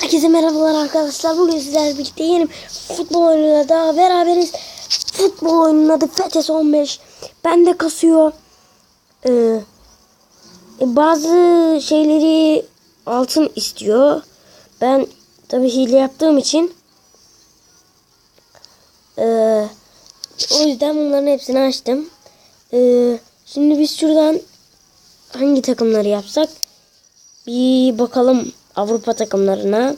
Herkese merhabalar arkadaşlar. Bugün sizlerle birlikte yeni futbol oyunuyla daha beraberiz. Futbol oyunun adı FETES 15. Ben de kasıyor. Ee, e, bazı şeyleri altın istiyor. Ben tabii hile yaptığım için ee, o yüzden bunların hepsini açtım. Ee, şimdi biz şuradan hangi takımları yapsak? Bir bakalım Avrupa takımlarına.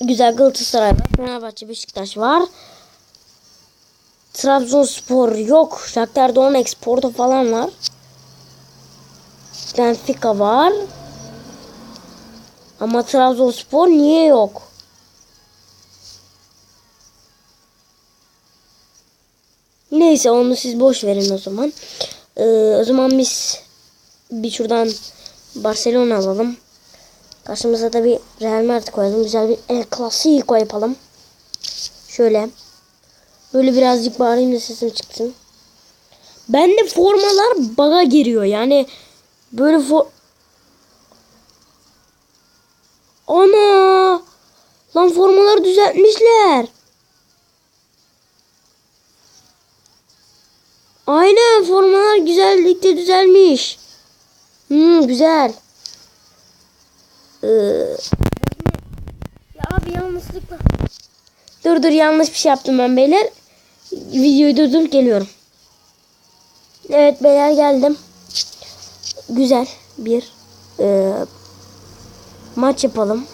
Güzel Galatasaray var. Fenerbahçe, Beşiktaş var. Trabzonspor yok. Shakhtar Donetsk, Porto falan var. Benfica var. Ama Trabzonspor niye yok? Neyse onu siz boş verin o zaman. Ee, o zaman biz bir şuradan Barcelona alalım. Karşımıza da bir Real Madrid koyalım. Güzel bir El Clasico yapalım. Şöyle. Böyle birazcık bağırayım da sesim çıksın. Ben de formalar baga giriyor. Yani böyle for... Ana! Lan formaları düzeltmişler. Aynen formalar güzellikte düzelmiş. Hmm, güzel. Ee, ya abi yanlışlıkla. Dur dur yanlış bir şey yaptım ben beyler. Videoyu durdur geliyorum. Evet beyler geldim. Güzel bir e, maç yapalım.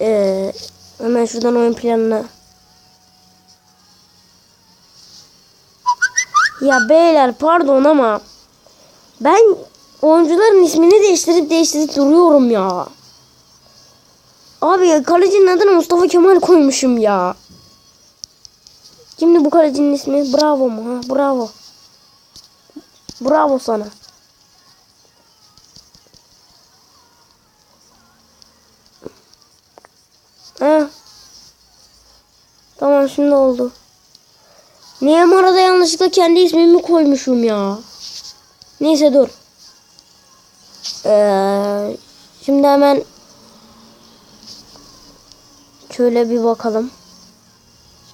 E, hemen şuradan oyun planına. Ya beyler pardon ama ben oyuncuların ismini değiştirip değiştirip duruyorum ya. Abi ya kalecinin adını Mustafa Kemal koymuşum ya. Şimdi bu kalecinin ismi Bravo mu ha? Bravo. Bravo sana. Ha. Tamam şimdi oldu. Niye arada yanlışlıkla kendi ismimi koymuşum ya? Neyse dur. Ee, şimdi hemen şöyle bir bakalım.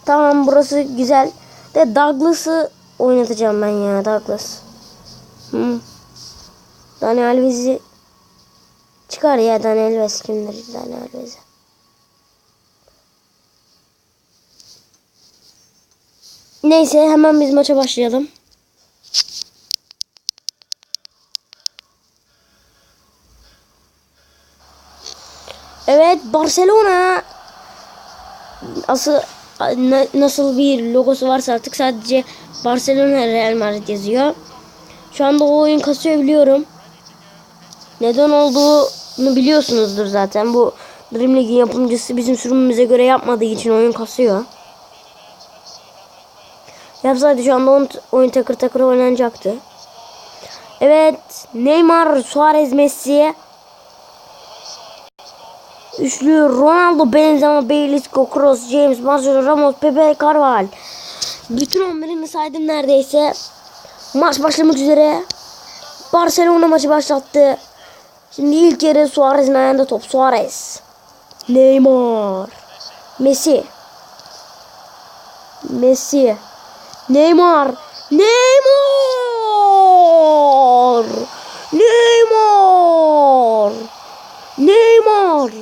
Tamam burası güzel. De Douglas'ı oynatacağım ben ya Douglas. Hı. Daniel Alves'i çıkar ya Daniel Alves kimdir Daniel Alves'i. Neyse hemen biz maça başlayalım. Barcelona asıl na- nasıl bir logosu varsa artık sadece Barcelona Real Madrid yazıyor. Şu anda o oyun kasıyor biliyorum. Neden olduğunu biliyorsunuzdur zaten. Bu Dream League'in yapımcısı bizim sürümümüze göre yapmadığı için oyun kasıyor. Yapsaydı şu anda oyun takır takır oynanacaktı. Evet. Neymar, Suarez, Messi. Üçlü Ronaldo, Benzema, Bale, Isco, Kroos, James, Marcelo, Ramos, Pepe, Carval. Bütün 11'ini saydım neredeyse. Maç başlamak üzere. Barcelona maçı başlattı. Şimdi ilk yarı Suarez'in ayağında top. Suarez. Neymar. Messi. Messi. Neymar. Neymar. Neymar. Neymar.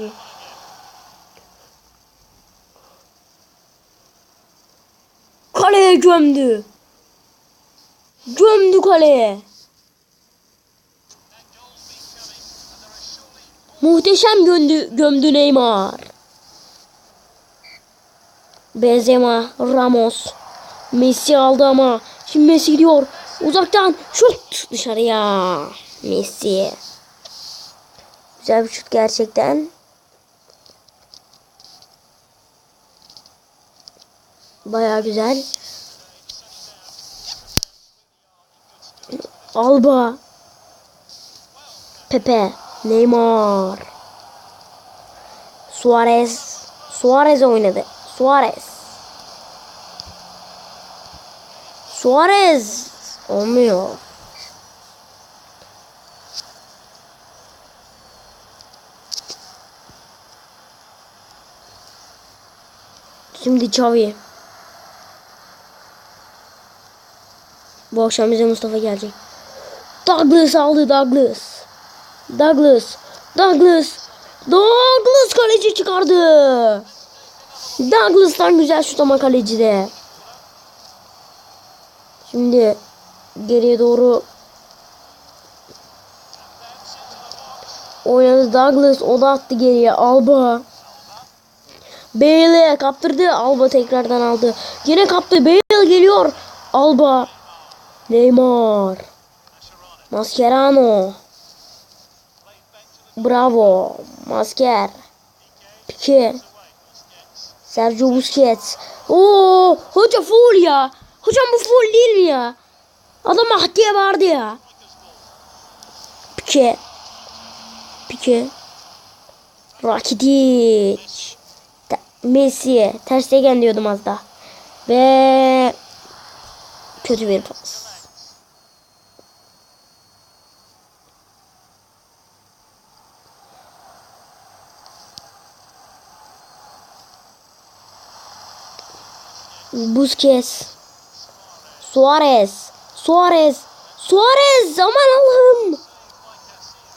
Kaleye gömdü. Gömdü kaleye. Muhteşem gömdü, gömdü Neymar. Benzema, Ramos. Messi aldı ama. Şimdi Messi gidiyor. Uzaktan şut dışarıya. Messi. Güzel bir şut gerçekten. Baya güzel. Alba. Pepe. Neymar. Suarez. Suarez oynadı. Suarez. Suarez. Olmuyor. Şimdi Xavi. Bu akşam bize Mustafa gelecek. Douglas aldı Douglas. Douglas. Douglas. Douglas kaleci çıkardı. Douglas'tan güzel şut ama kaleci de. Şimdi geriye doğru oynadı Douglas. O da attı geriye. Alba. Bale kaptırdı. Alba tekrardan aldı. Yine kaptı. Bale geliyor. Alba. Neymar. Mascherano. Bravo. Masker. Pique. Sergio Busquets. Oo, hoca full ya. Hocam bu full değil mi ya? Adam Mahdi'ye vardı ya. Pique. Pique. Rakitic. Te- Messi. Ter Stegen diyordum az daha. Ve kötü bir pas. Busquets. Suarez. Suarez. Suarez. Aman Allah'ım.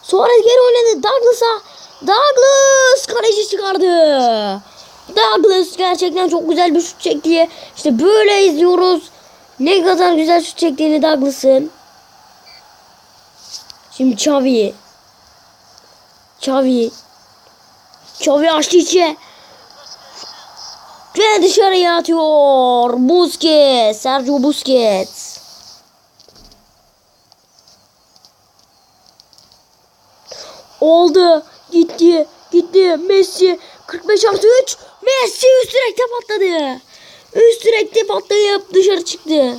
Suarez geri oynadı. Douglas'a. Douglas kaleci çıkardı. Douglas gerçekten çok güzel bir şut çekti. İşte böyle izliyoruz. Ne kadar güzel şut çektiğini Douglas'ın. Şimdi Xavi. Xavi. Xavi açtı içe. Ve dışarıya atıyor. Busquets. Sergio Busquets. Oldu. Gitti. Gitti. Messi. 45 artı 3. Messi üst direkte patladı. Üst direkte patlayıp dışarı çıktı.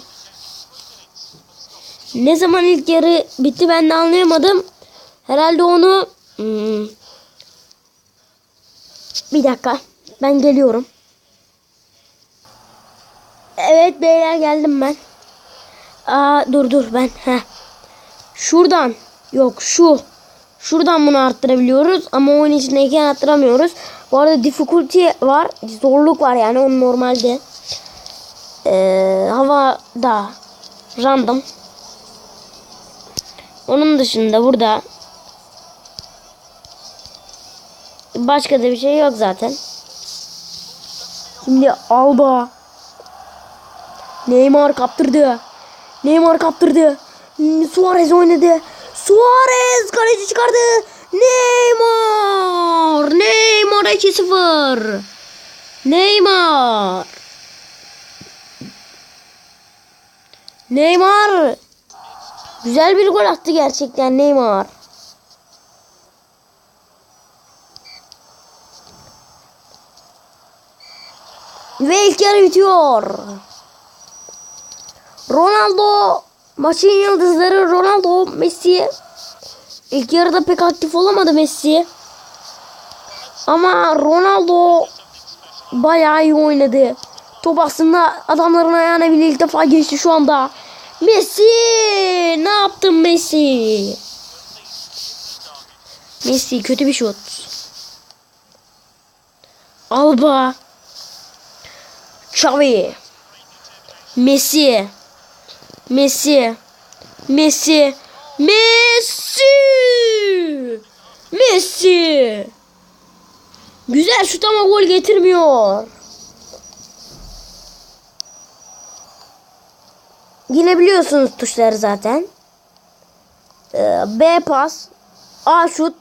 Ne zaman ilk yarı bitti ben de anlayamadım. Herhalde onu... Hmm. Bir dakika. Ben geliyorum. Evet beyler geldim ben. Aa dur dur ben. Heh. Şuradan. Yok şu. Şuradan bunu arttırabiliyoruz ama oyun içindeyken arttıramıyoruz. Bu arada difficulty var. Zorluk var yani onun normalde. Ee, hava da random. Onun dışında burada başka da bir şey yok zaten. Şimdi Alba Neymar kaptırdı. Neymar kaptırdı. Hmm, Suarez oynadı. Suarez kaleci çıkardı. Neymar. Neymar 2-0. Neymar. Neymar. Güzel bir gol attı gerçekten Neymar. Ve ilk yarı bitiyor. Ronaldo maçın yıldızları Ronaldo Messi. İlk yarıda pek aktif olamadı Messi. Ama Ronaldo bayağı iyi oynadı. Top aslında adamların ayağına bile ilk defa geçti şu anda. Messi! Ne yaptın Messi? Messi kötü bir şut. Alba. Xavi. Messi Messi. Messi. Messi. Messi. Güzel şut ama gol getirmiyor. Yine biliyorsunuz tuşları zaten. Ee, B pas. A şut.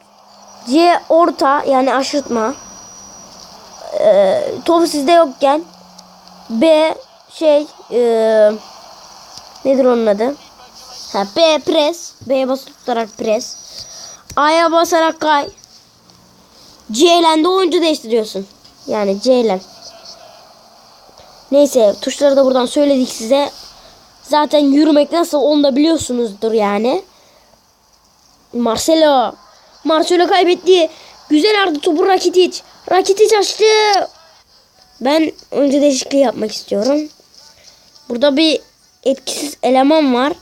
C orta yani aşırtma. Ee, top sizde yokken. B şey eee Nedir onun adı? Ha, B pres. B'ye basılı tutarak pres. A'ya basarak kay. C ile de oyuncu değiştiriyorsun. Yani C ile. Neyse tuşları da buradan söyledik size. Zaten yürümek nasıl onu da biliyorsunuzdur yani. Marcelo. Marcelo kaybetti. Güzel ardı topu Rakitic. Rakitic açtı. Ben oyuncu değişikliği yapmak istiyorum. Burada bir etkisiz eleman var.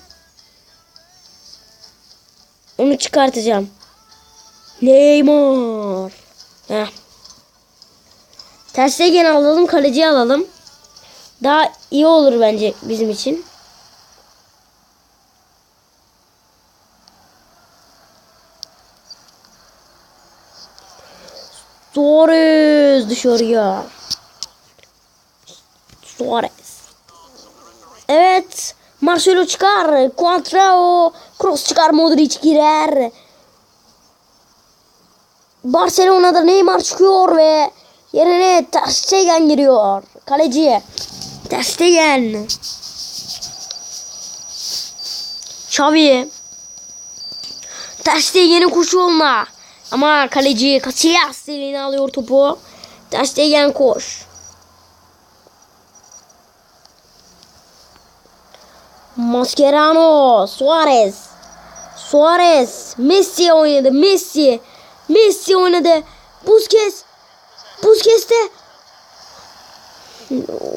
Onu çıkartacağım. Neymar. Heh. Ter Stegen alalım, kaleciyi alalım. Daha iyi olur bence bizim için. Suarez dışarıya. Suarez. Evet. Marcelo çıkar. Cuadrao. Kroos çıkar. Modric girer. Barcelona'da Neymar çıkıyor ve yerine Ter Stegen giriyor. Kaleci. Ter Stegen. Xavi. Ter Stegen'in koşu yoluna. Ama kaleci Casillas eline alıyor topu. Ter Stegen koş. Mascherano, Suarez. Suarez, Messi oynadı. Messi. Messi oynadı. Busquets. Busquets de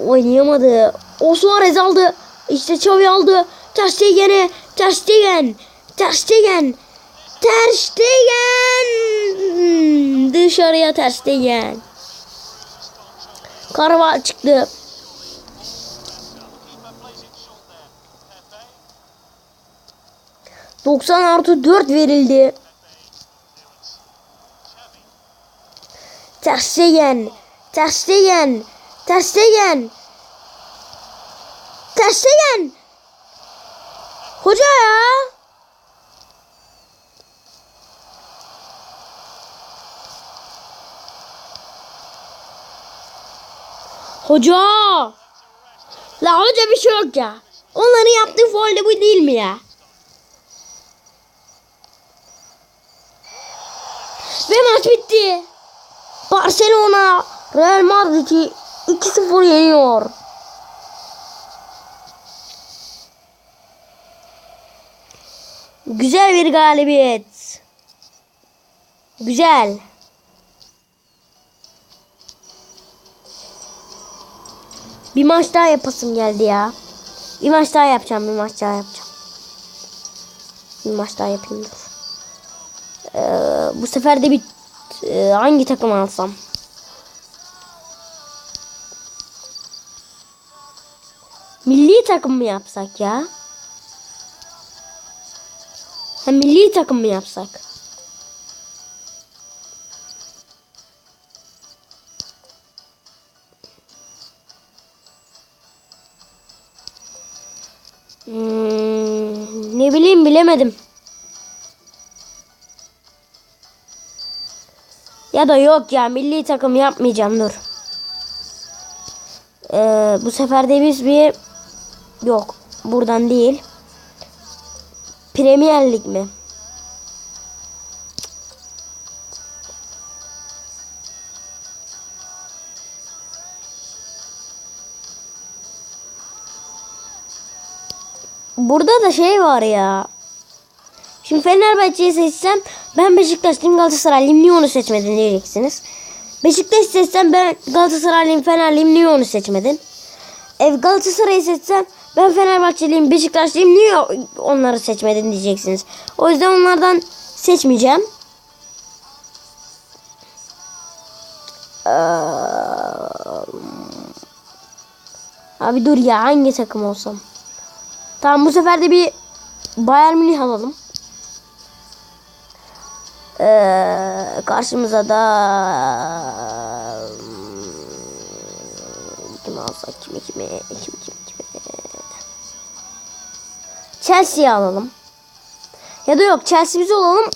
oynayamadı. O Suarez aldı. İşte Xavi aldı. Ter Stegen'e. Ter Stegen. Ter Stegen. Ter Stegen. Dışarıya Ter Stegen. Karval çıktı. Doksan artı dört verildi. Ter Stegen. Ter Stegen. Ter Stegen. Ter Stegen. Hoca ya. Hoca. La hoca bir şey yok ya. Onların yaptığı faul de bu değil mi ya? Ve maç bitti. Barcelona Real Madrid'i 2-0 yeniyor. Güzel bir galibiyet. Güzel. Bir maç daha yapasım geldi ya. Bir maç daha yapacağım, bir maç daha yapacağım. Bir maç daha yapayım. Ee, bu sefer de bir e, hangi takım alsam? Milli takım mı yapsak ya? Ha, milli takım mı yapsak? Hmm, ne bileyim bilemedim. Ya da yok ya milli takım yapmayacağım dur. Ee, bu sefer de biz bir yok buradan değil. Premier Lig mi? Burada da şey var ya. Şimdi Fenerbahçe'yi seçsem ben Beşiktaşlıyım Galatasaraylıyım niye onu seçmedin diyeceksiniz. Beşiktaş seçsem ben Galatasaraylıyım Fenerliyim niye onu seçmedin? Ev Galatasaray'ı seçsem ben Fenerbahçeliyim Beşiktaşlıyım niye onları seçmedin diyeceksiniz. O yüzden onlardan seçmeyeceğim. Abi dur ya hangi takım olsam. Tamam bu sefer de bir Bayern Münih alalım. Ee, karşımıza da kim alsak kimi kimi kim kim kimi Chelsea'yi alalım. Ya da yok Chelsea biz olalım.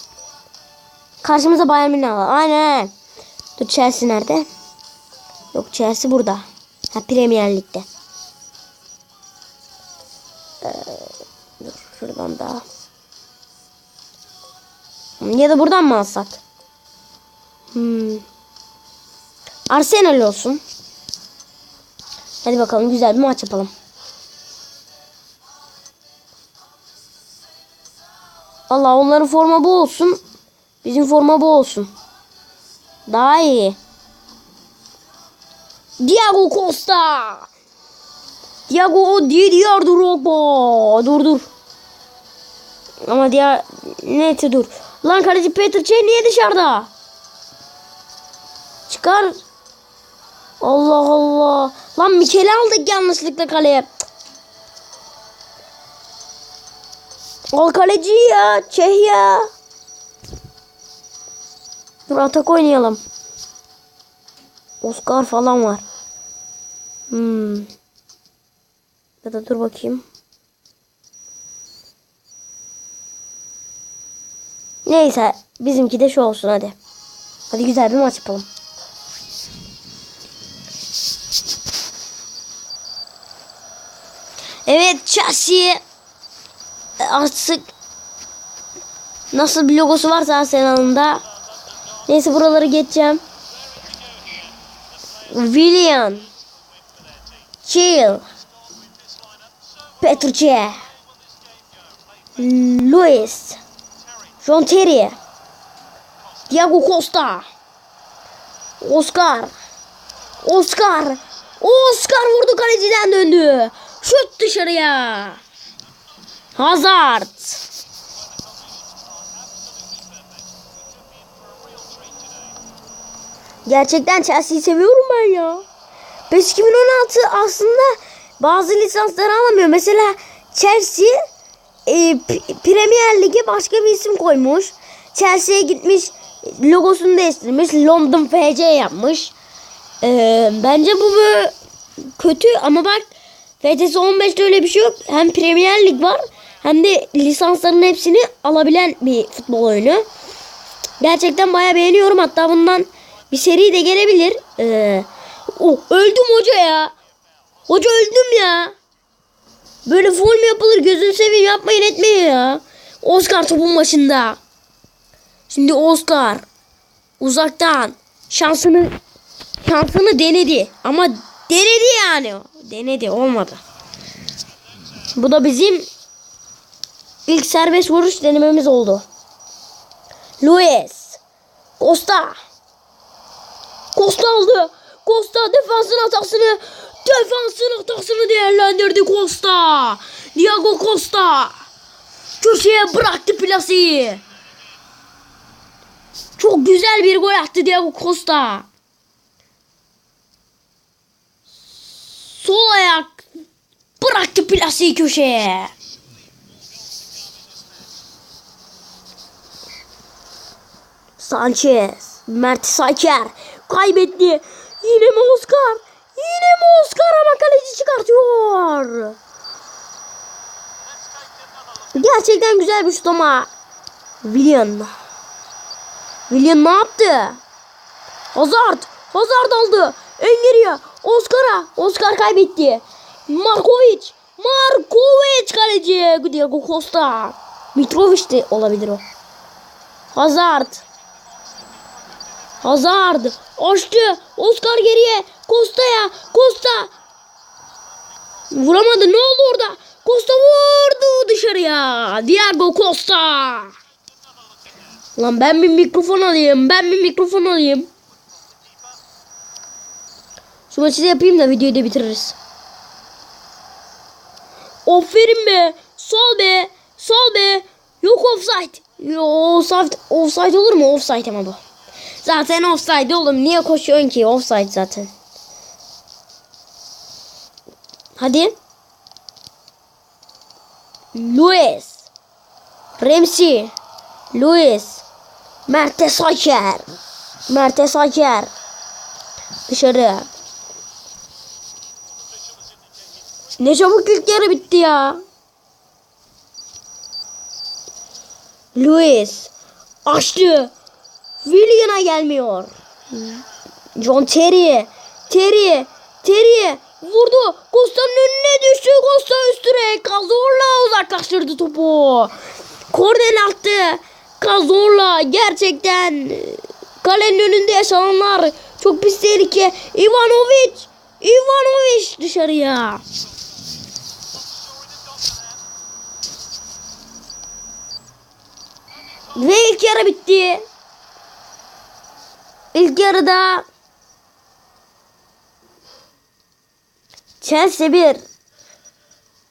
Karşımıza Bayern Münih alalım. Aynen. Dur Chelsea nerede? Yok Chelsea burada. Ha Premier Lig'de. Ee, dur şuradan daha. Ya da buradan mı alsak? Hmm. Arsenal olsun. Hadi bakalım güzel bir maç yapalım. Allah onların forma bu olsun. Bizim forma bu olsun. Daha iyi. Diego Costa. Diego Didier Drogba. Dur dur. Ama diğer neyse dur. Lan kaleci Peter Cech niye dışarıda? Çıkar. Allah Allah. Lan Mikel'i aldık yanlışlıkla kaleye. Al kaleci ya. Çeh ya. Dur atak oynayalım. Oscar falan var. Hmm. Ya da dur bakayım. Neyse bizimki de şu olsun hadi. Hadi güzel bir maç yapalım. Evet Chelsea artık nasıl bir logosu varsa Arsenal'ın Neyse buraları geçeceğim. William Chill Petrucci Luis John Terry Diego Costa Oscar Oscar Oscar vurdu kaleciden döndü. Şut dışarıya. Hazard. Gerçekten Chelsea'yi seviyorum ben ya. PES 2016 aslında bazı lisansları alamıyor. Mesela Chelsea e, Premier Lig'e başka bir isim koymuş. Chelsea'ye gitmiş logosunu değiştirmiş. London FC yapmış. E, bence bu böyle kötü ama bak FTS 15'te öyle bir şey yok. Hem Premier Lig var hem de lisansların hepsini alabilen bir futbol oyunu. Gerçekten bayağı beğeniyorum. Hatta bundan bir seri de gelebilir. Ee, oh, öldüm hoca ya. Hoca öldüm ya. Böyle foul yapılır? Gözünü seveyim yapmayın etmeyin ya. Oscar topun başında. Şimdi Oscar uzaktan şansını şansını denedi. Ama denedi yani. Denedi olmadı. Bu da bizim ilk serbest vuruş denememiz oldu. Luis. Costa. Costa aldı. Costa defansın hatasını defansın hatasını değerlendirdi Costa. Diego Costa. Köşeye bıraktı plasiyi. Çok güzel bir gol attı Diego Costa. Sol ayak bıraktı plasiyi köşeye. Sanchez. Mert Saker. Kaybetti. Yine mi Oscar? Yine mi Oscar ama kaleci çıkartıyor. Gerçekten güzel bir şut ama. William. William ne yaptı? Hazard. Hazard aldı. En geriye. Oscar'a. Oscar kaybetti. Markovic. Markovic kaleci. Diego Costa. Mitrovic de olabilir o. Hazard. Hazard. Açtı. Oscar geriye. Costa'ya. Costa. Vuramadı. Ne oldu orada? Costa vurdu dışarıya. Diego Costa. Lan ben bir mikrofon alayım. Ben bir mikrofon alayım. Şu maçı da yapayım da videoyu da bitiririz. Aferin be. Sol be. Sol be. Yok offside. Yo, offside, offside olur mu? Offside ama bu. Zaten offside oğlum. Niye koşuyorsun ki? Offside zaten. Hadi. Luis. Remsi. Luis. Mertes Saker. Mertes Saker. Dışarı. Ne çabuk ilk yarı bitti ya. Luis. Açtı. William'a gelmiyor. John Terry. Terry. Terry. Vurdu. Costa'nın önüne düştü. Costa üstüne. Cazorla uzaklaştırdı topu. Kornel attı. Cazorla gerçekten kalenin önünde yaşananlar çok pis tehlike. Ivanovic. Ivanovic dışarıya. Ve ilk yarı bitti. İlk yarıda Chelsea 1.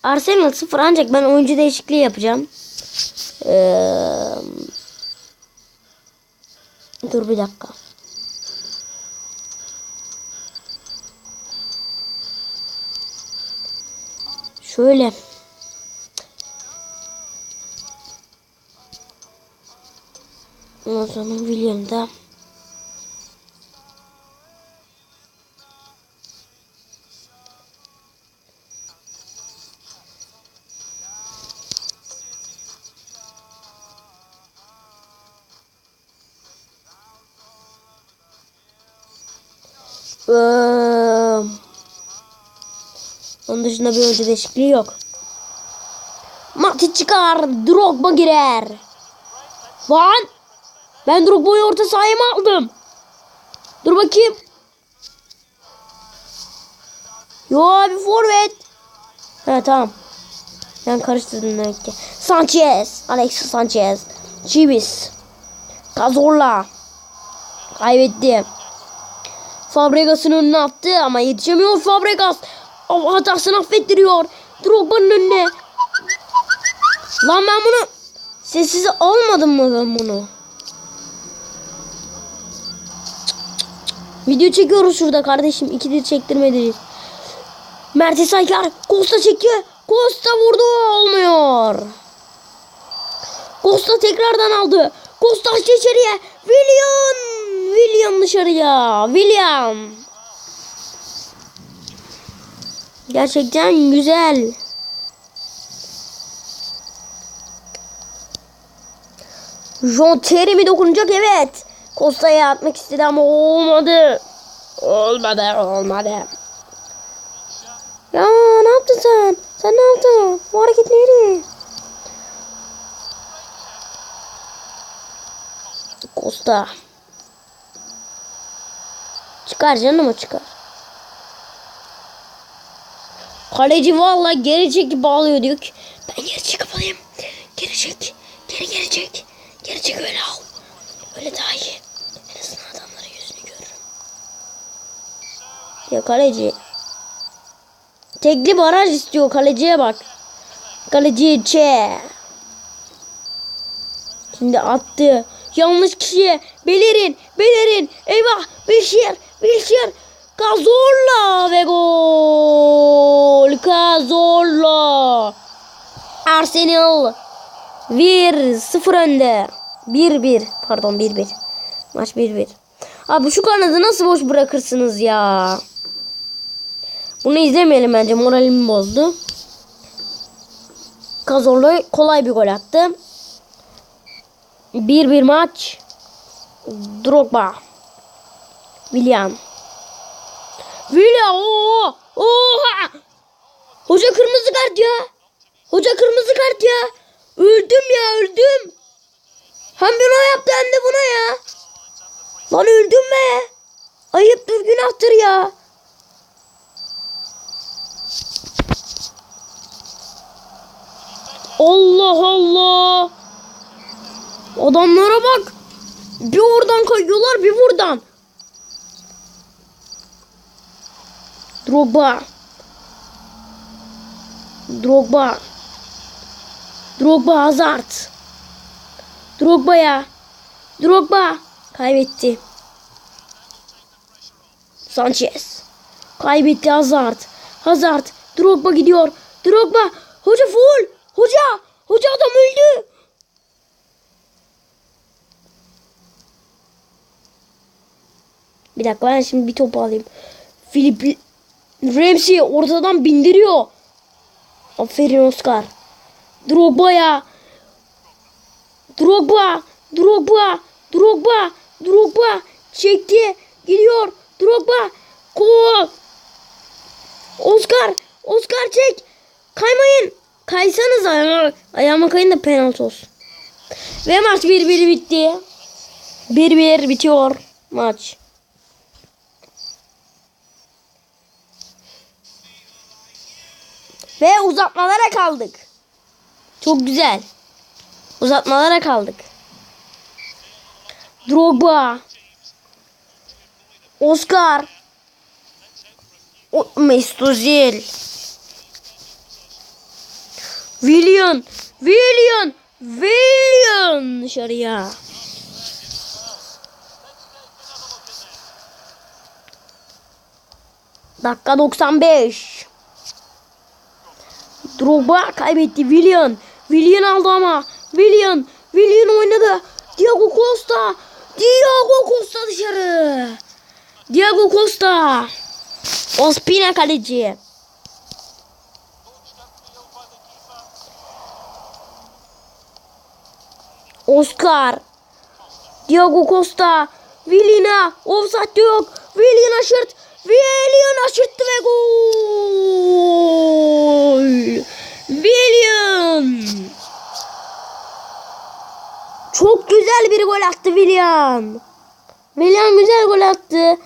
Arsenal 0 ancak ben oyuncu değişikliği yapacağım. Ee, dur bir dakika. Şöyle. O zaman William'da Eee, Onun dışında bir oyuncu değişikliği yok. Mati çıkar. Drogba girer. Lan. Ben Drogba'yı orta sahaya mı aldım? Dur bakayım. Yo abi forvet. Ha tamam. Ben karıştırdım demek ki. Sanchez. Alexis Sanchez. Chibis. Cazorla. Kaybetti. Fabregas'ın önüne attı ama yetişemiyor Fabregas. Hatasını affettiriyor. Drogba'nın önüne. Lan ben bunu sessize almadım mı ben bunu? Video çekiyoruz şurada kardeşim. İkidir çektirmediniz. Mertes Aykar. Costa çekiyor. Costa vurdu. Olmuyor. Costa tekrardan aldı. Costa açtı içeriye. William. William dışarıya. William. Gerçekten güzel. John Terry mi dokunacak? Evet. Costa'ya atmak istedi ama olmadı. Olmadı, olmadı. Ya ne yaptın sen? Sen ne yaptın? Bu hareket neydi? Costa. Çıkar canım o çıkar. Kaleci valla geri çekip bağlıyor diyor ki ben geri çıkıp alayım. Geri çek. Geri geri çek. Geri çek öyle al. Öyle daha iyi. En azından adamların yüzünü görürüm. Ya kaleci. Tekli baraj istiyor kaleciye bak. Kaleci çe. Şimdi attı. Yanlış kişiye. Belirin. Belirin. Eyvah. Beşir. Beşir. Kazorla ve gol. Kazorla. Arsenal 1-0 önde. 1-1. Pardon 1-1. Maç 1-1. Abi şu kanadı nasıl boş bırakırsınız ya? Bunu izlemeyelim bence. Moralimi bozdu. Kazorla kolay bir gol attı. 1-1 maç. Drogba. William. William. Oo! Oha! Hoca kırmızı kart ya. Hoca kırmızı kart ya. Öldüm ya öldüm. Hem buna yaptı hem de buna ya. Lan öldüm be. Ayıptır günahtır ya. Allah Allah. Adamlara bak. Bir oradan kayıyorlar bir buradan. Drogba. Drogba. Drogba Hazard. Drogba'ya. Drogba. Kaybetti. Sanchez. Kaybetti Hazard. Hazard. Drogba gidiyor. Drogba. Hoca full. Hoca. Hoca adam öldü. Bir dakika ben şimdi bir topu alayım. Filip Ramsey ortadan bindiriyor. Aferin Oscar. Drogba'ya. Drogba. Drogba. Drogba. Drogba. Çekti. Gidiyor. Drogba. Gol. Oscar. Oscar çek. Kaymayın. Kaysanız ayağıma, ayağıma kayın da penaltı olsun. Ve maç 1-1 bitti. 1-1 bitiyor maç. Ve uzatmalara kaldık. Çok güzel. Uzatmalara kaldık. Drogba. Oscar. O, Mesut. William. William. William dışarıya. Dakika 95. Drogba kaybetti. Willian. Willian aldı ama. Willian. Willian oynadı. Diego Costa. Diego Costa dışarı. Diego Costa. Ospina kaleci. Oscar. Diego Costa. Willian'a. Offside yok. Willian aşırt. Willian aşırttı ve gol. Willian. Çok güzel bir gol attı Willian. Willian güzel gol attı.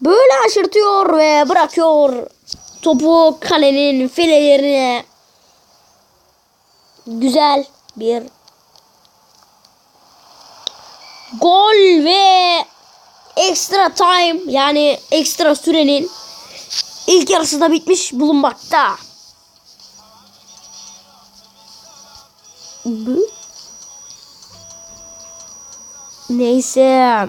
Böyle aşırtıyor ve bırakıyor topu kalenin filelerine. Güzel bir gol ve extra time yani ekstra sürenin ilk yarısı da bitmiş bulunmakta. Bu. Neyse.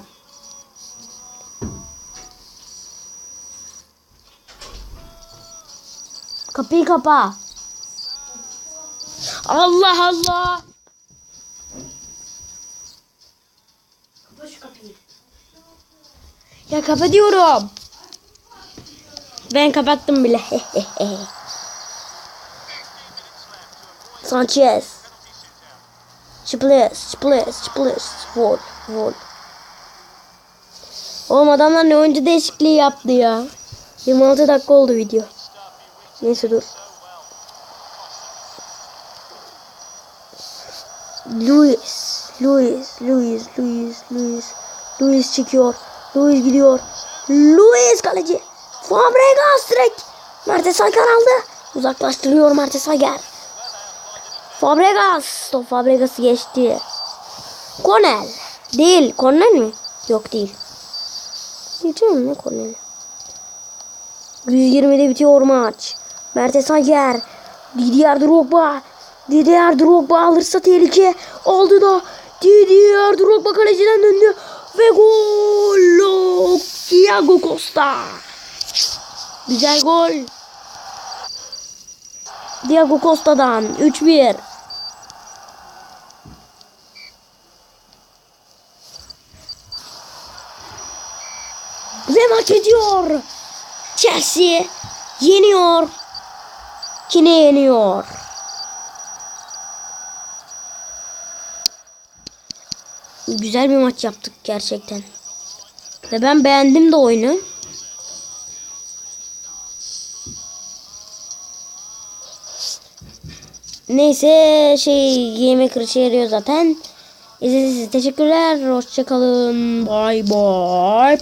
Kapıyı kapa. Allah Allah. Kapa şu kapıyı. Ya kapatıyorum. Ben kapattım bile. Sanchez. Split, split, split. Vur, vur. Oğlum adamlar ne oyuncu değişikliği yaptı ya. 26 dakika oldu video. Neyse dur. Luis, Luis, Luis, Luis, Luis. Luis çekiyor. Luis gidiyor. Luis kaleci. Fabregas direkt. Mertes Agar aldı. Uzaklaştırıyor Mertes Agar. Fabregas. Top Fabregas'ı geçti. Cornel. Değil. Cornel mi? Yok değil. Diyeceğim ne Cornel? 120'de bitiyor maç. Mertes Ager. Didier Drogba. Didier Drogba alırsa tehlike. Aldı da. Didier Drogba kaleciden döndü. Ve gol. Thiago Costa. Güzel gol. Diego Costa'dan 3-1. Maç ediyor. Chelsea yeniyor. Kine yeniyor. Güzel bir maç yaptık gerçekten. Ve ben beğendim de oyunu. Neyse şey yemek kırışı zaten. İzlediğiniz için teşekkürler. Hoşçakalın. Bye bye.